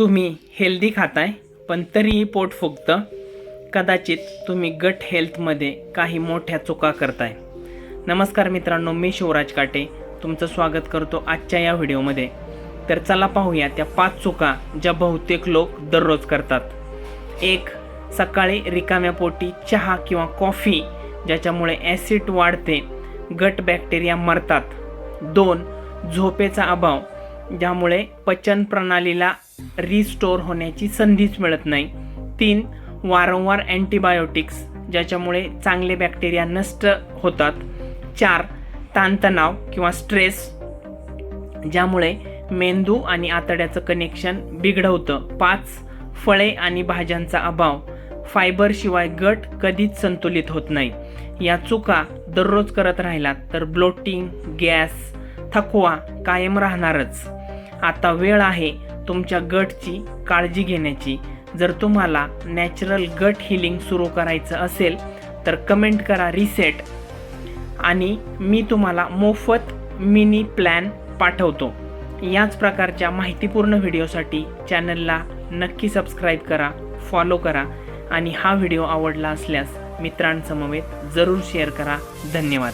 तुम्ही हेल्दी खाताय पण तरीही पोट फुगतं. कदाचित तुम्ही गट हेल्थमध्ये काही मोठ्या चुका करताय. नमस्कार मित्रांनो मी शिवराज काटे. तुमचं स्वागत करतो आजच्या या व्हिडिओमध्ये. तर चला पाहूया त्या पाच चुका ज्या बहुतेक लोक दररोज करतात. एक सकाळी रिकाम्या पोटी चहा किंवा कॉफी ज्याच्यामुळे ॲसिड वाढते गट बॅक्टेरिया मरतात. दोन झोपेचा अभाव ज्यामुळे पचन प्रणालीला रिस्टोअर होण्याची संधीच मिळत नाही. तीन वारंवार अँटीबायोटिक्स ज्याच्यामुळे चांगले बॅक्टेरिया नष्ट होतात. चार ताणतणाव किंवा स्ट्रेस ज्यामुळे मेंदू आणि आतड्याचं कनेक्शन बिघडवतं. पाच फळे आणि भाज्यांचा अभाव फायबरशिवाय गट कधीच संतुलित होत नाही. या चुका दररोज करत राहिलात तर ब्लोटिंग गॅस थकवा कायम राहणारच. आता वेळ आहे तुमच्या गटची काळजी घेण्याची. जर तुम्हाला नॅचरल गट हिलिंग सुरू करायचं असेल तर कमेंट करा रिसेट आणि मी तुम्हाला मोफत मिनी प्लॅन पाठवतो. याच प्रकारच्या माहितीपूर्ण व्हिडिओसाठी चॅनलला नक्की सबस्क्राईब करा फॉलो करा. आणि हा व्हिडिओ आवडला असल्यास मित्रांसमवेत जरूर शेअर करा. धन्यवाद.